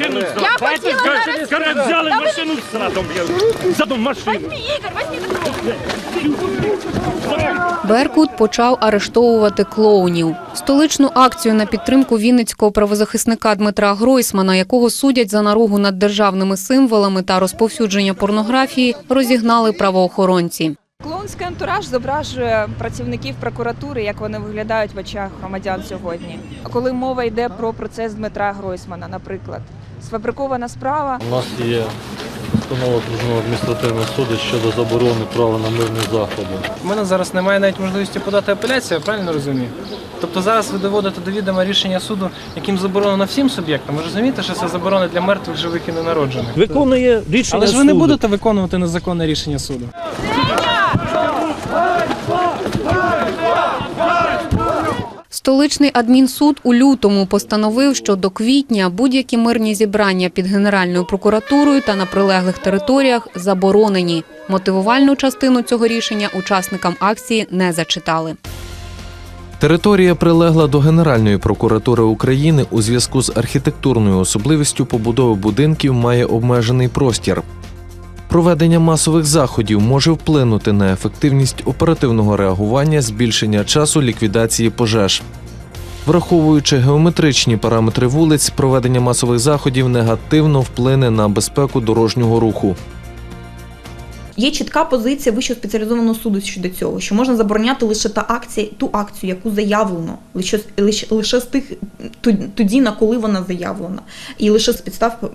Я хотіла зараз... Скоро взяли машину задом, блядь. Задом машину. Возьми, Ігор, возьми. Беркут почав арештовувати клоунів. Столичну акцію на підтримку вінницького правозахисника Дмитра Гройсмана, якого судять за наругу над державними символами та розповсюдження порнографії, розігнали правоохоронці. Клоунський антураж зображує працівників прокуратури, як вони виглядають в очах громадян сьогодні. А коли мова йде про процес Дмитра Гройсмана, наприклад, сфабрикована справа, У нас є постанова Окружного адміністративного суду щодо заборони права на мирні заходи. У мене зараз немає навіть можливості подати апеляцію, я правильно розумію? Тобто зараз ви доводите до відома рішення суду, яким заборонено всім суб'єктам. Ви розумієте, що це заборона для мертвих, живих і ненароджених. Виконує рішення Але ж ви не суду. будете виконувати незаконне рішення суду. Столичний адмінсуд у лютому постановив, що до квітня будь-які мирні зібрання під Генеральною прокуратурою та на прилеглих територіях заборонені. Мотивувальну частину цього рішення учасникам акції не зачитали. Територія прилегла до Генеральної прокуратури України у зв'язку з архітектурною особливістю побудови будинків має обмежений простір. Проведення масових заходів може вплинути на ефективність оперативного реагування, збільшення часу ліквідації пожеж. Враховуючи геометричні параметри вулиць, проведення масових заходів негативно вплине на безпеку дорожнього руху. Є чітка позиція Вищого спеціалізованого суду щодо цього, що можна забороняти лише та акція, ту акцію, яку заявлено, лише, лише, лише з тих тоді, на коли вона заявлена, і лише з підстав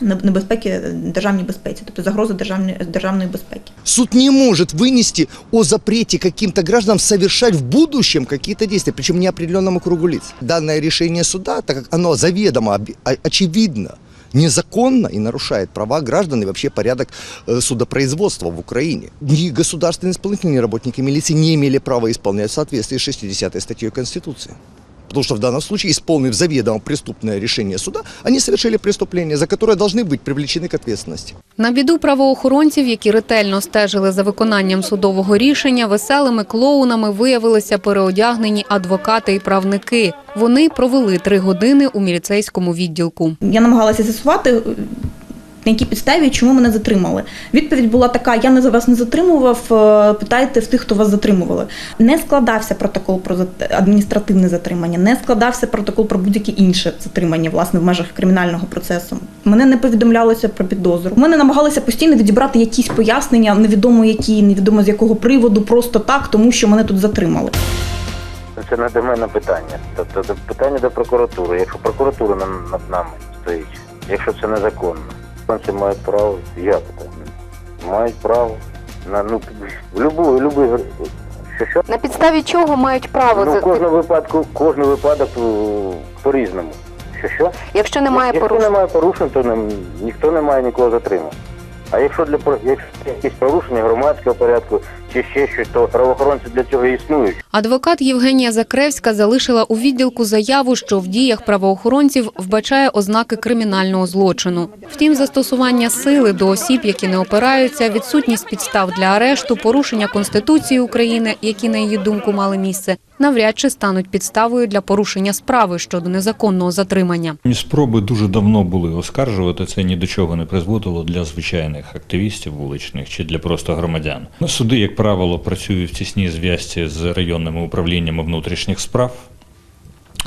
небезпеки державній безпеці, тобто загрози державної державної безпеки. Суд не может вынести о запрете каким-то гражданам совершать в будущем какие-то действия, причем неопределенному кругу лиц. Данное решение суда, так как оно заведомо, оби- о- очевидно, незаконно и нарушает права граждан и вообще порядок э, судопроизводства в Украине. Ни государственные исполнительные ни работники милиции не имели права исполнять в соответствии с 60 статьей Конституции. Потому что в данном случае, исполнив заведомо преступное решение суда, они совершили преступление, за которое должны быть привлечены к ответственности. На біду правоохоронців, які ретельно стежили за виконанням судового рішення, веселими клоунами виявилися переодягнені адвокати і правники. Вони провели три години у міліцейському відділку. Я намагалася з'ясувати, е, на якій підставі чому мене затримали. Відповідь була така: я не за вас не затримував. е, Питайте в тих, хто вас затримували. Не складався протокол про адміністративне затримання, не складався протокол про будь-яке інше затримання, власне, в межах кримінального процесу. Мене не повідомлялося про підозру. Мене намагалися постійно відібрати якісь пояснення, невідомо які, невідомо з якого приводу, просто так, тому що мене тут затримали. Це не до мене питання. Тобто питання до прокуратури. Якщо прокуратура над нами стоїть, якщо це незаконно, це мають право, як питаю. Мають право на ну в любу, любий що що? На підставі чого мають право Ну, за в кожному випадку, кожен випадок е, по-різному. Що що? якщо немає якщо порушень? немає порушень, то не, ніхто не має нікого затримати. А якщо для про- якщо якісь порушення громадського порядку чи ще щось, то правоохоронці для цього існують. Адвокат Євгенія Закревська залишила у відділку заяву, що в діях правоохоронців вбачає ознаки кримінального злочину. Втім, застосування сили до осіб, які не опираються, відсутність підстав для арешту, порушення конституції України, які на її думку мали місце, навряд чи стануть підставою для порушення справи щодо незаконного затримання. Спроби дуже давно були оскаржувати, це ні до чого не призводило для звичайних активістів вуличних чи для просто громадян. Суди, як правило, працюють в тісній зв'язці з районними управліннями внутрішніх справ.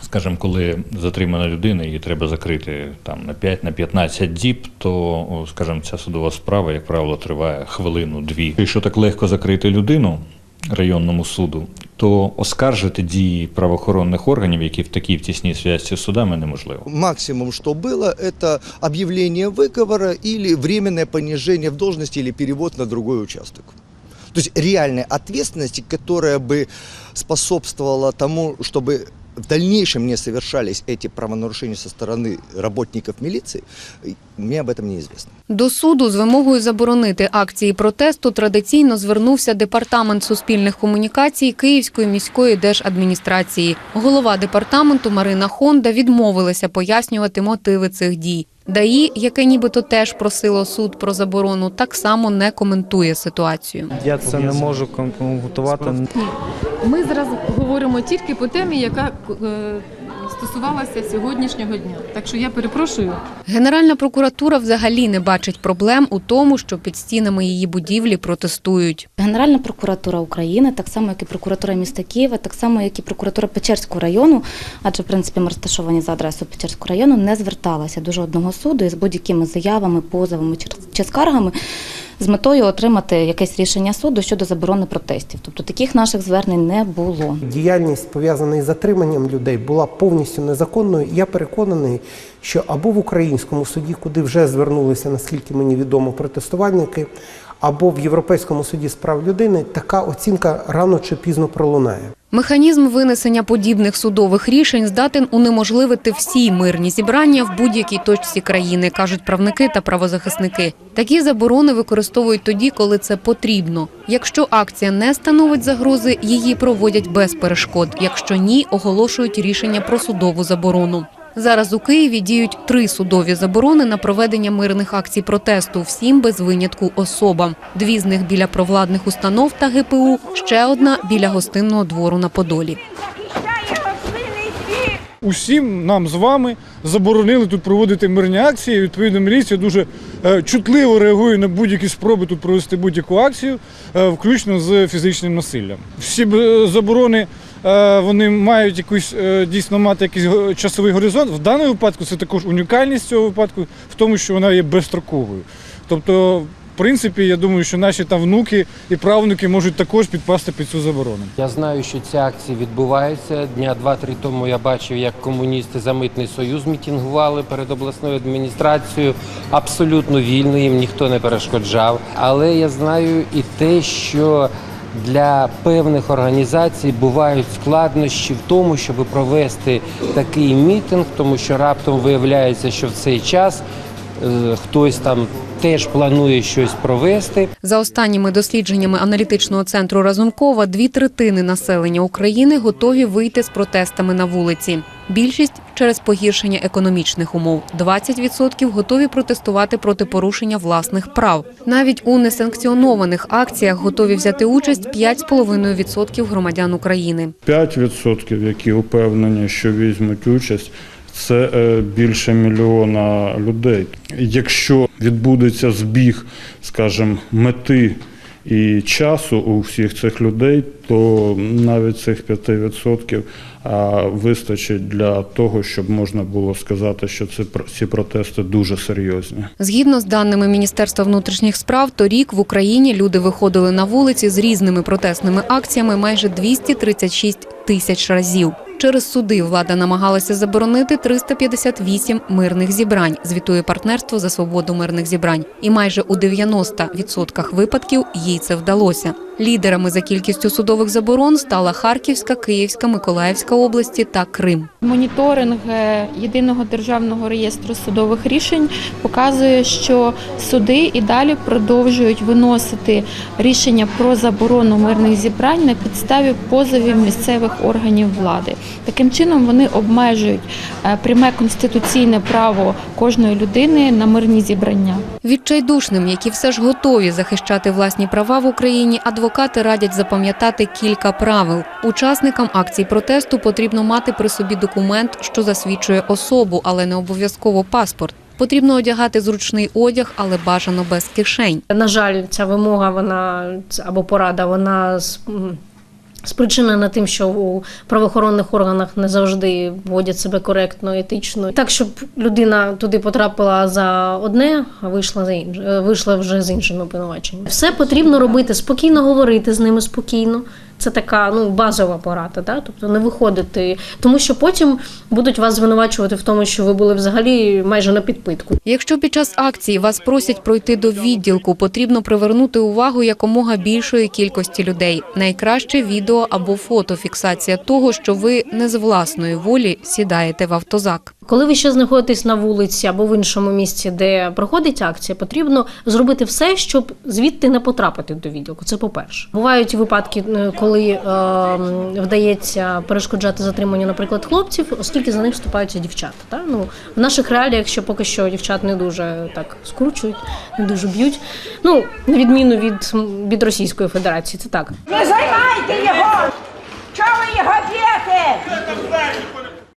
Скажімо, коли затримана людина, її треба закрити там на 5 на 15 діб, то, о, скажімо, ця судова справа, як правило, триває хвилину-дві. Якщо так легко закрити людину районному суду, то оскаржити дії правоохоронних органів, які в такій в тісній зв'язці з судами, неможливо. Максимум, что было, это объявление выговора или временное понижение в должности или перевод на другой участок. То есть реальной ответственности, которая бы способствовала тому, чтобы в дальнейшем не совершались эти правонарушения со стороны работников милиции, мне об этом неизвестно. До суду з вимогою заборонити акції протесту традиційно звернувся департамент суспільних комунікацій Київської міської держадміністрації. Голова департаменту Марина Хонда відмовилася пояснювати мотиви цих дій. ДАІ, яке нібито теж просило суд про заборону, так само не коментує ситуацію. Я це не можу коментувати. Ми зараз говоримо тільки по темі, яка е, стосувалася сьогоднішнього дня. Так що я перепрошую. Генеральна прокуратура взагалі не бачить проблем у тому, що під стінами її будівлі протестують. Генеральна прокуратура України, так само як і прокуратура міста Києва, так само як і прокуратура Печерського району, адже в принципі ми розташовані за адресою Печерського району, не зверталася до жодного суду із будь-якими заявами, позовами чи- скаргами з метою отримати якесь рішення суду щодо заборони протестів. Тобто таких наших звернень не було. Діяльність пов'язана із затриманням людей була повністю незаконною. Я переконаний, що або в українському суді, куди вже звернулися, наскільки мені відомо, протестувальники, або в Європейському суді з прав людини така оцінка рано чи пізно пролунає. Механізм винесення подібних судових рішень здатен унеможливити всі мирні зібрання в будь-якій точці країни, кажуть правники та правозахисники. Такі заборони використовують тоді, коли це потрібно. Якщо акція не становить загрози, її проводять без перешкод. Якщо ні, оголошують рішення про судову заборону. Зараз у Києві діють три судові заборони на проведення мирних акцій протесту, всім без винятку особам. Дві з них біля провладних установ та ГПУ, ще одна біля гостинного двору на Подолі. Усім нам з вами заборонили тут проводити мирні акції. Відповідно, міліція дуже е, чутливо реагує на будь-які спроби тут провести будь-яку акцію, е, включно з фізичним насиллям. Всі б, е, заборони вони мають якусь е, дійсно мати якийсь часовий горизонт. В даному випадку це також унікальність цього випадку в тому, що вона є безстроковою. Тобто, в принципі, я думаю, що наші там внуки і правнуки можуть також підпасти під цю заборону. Я знаю, що ці акції відбуваються. Дня два-три тому я бачив, як комуністи за митний союз мітингували перед обласною адміністрацією. Абсолютно вільно їм ніхто не перешкоджав. Але я знаю і те, що для певних організацій бувають складнощі в тому, щоб провести такий мітинг, тому що раптом виявляється, що в цей час е, хтось там теж планує щось провести. За останніми дослідженнями аналітичного центру Разумкова, дві третини населення України готові вийти з протестами на вулиці. Більшість через погіршення економічних умов. 20% готові протестувати проти порушення власних прав. Навіть у несанкціонованих акціях готові взяти участь 5,5% громадян України. 5%, які упевнені, що візьмуть участь, це е, більше мільйона людей. Якщо відбудеться збіг, скажімо, мети і часу у всіх цих людей, то навіть цих 5% вистачить для того, щоб можна було сказати, що це ці протести дуже серйозні. Згідно з даними Міністерства внутрішніх справ, торік в Україні люди виходили на вулиці з різними протестними акціями майже 236 тисяч разів. Через суди влада намагалася заборонити 358 мирних зібрань. Звітує партнерство за свободу мирних зібрань. І майже у 90% випадків їй це вдалося. Лідерами за кількістю судових заборон стала Харківська, Київська, Миколаївська області та Крим. Моніторинг е, єдиного державного реєстру судових рішень показує, що суди і далі продовжують виносити рішення про заборону мирних зібрань на підставі позовів місцевих органів влади. Таким чином вони обмежують е, пряме конституційне право кожної людини на мирні зібрання. Відчайдушним, які все ж готові захищати власні права в Україні, адвокати радять запам'ятати кілька правил. Учасникам акцій протесту потрібно мати при собі документ, що засвідчує особу, але не обов'язково паспорт. Потрібно одягати зручний одяг, але бажано без кишень. На жаль, ця вимога, вона або порада, вона спричинена тим, що у правоохоронних органах не завжди водять себе коректно, етично. Так, щоб людина туди потрапила за одне, а вийшла за інше, е, вийшла вже з іншим обвинуваченням. Все потрібно робити спокійно, говорити з ними спокійно. Це така ну базова порада, да? тобто не виходити, тому що потім будуть вас звинувачувати в тому, що ви були взагалі майже на підпитку. Якщо під час акції вас просять пройти до відділку, потрібно привернути увагу якомога більшої кількості людей. Найкраще відео або фотофіксація того, що ви не з власної волі сідаєте в автозак. Коли ви ще знаходитесь на вулиці або в іншому місці, де проходить акція, потрібно зробити все, щоб звідти не потрапити до відділку. Це по-перше. Бувають випадки, е, коли е, вдається перешкоджати затриманню, наприклад, хлопців, оскільки за них вступаються дівчата. Та? Ну, в наших реаліях, що поки що дівчат не дуже так скручують, не дуже б'ють. Ну, на відміну від, від Російської Федерації, це так. Не займайте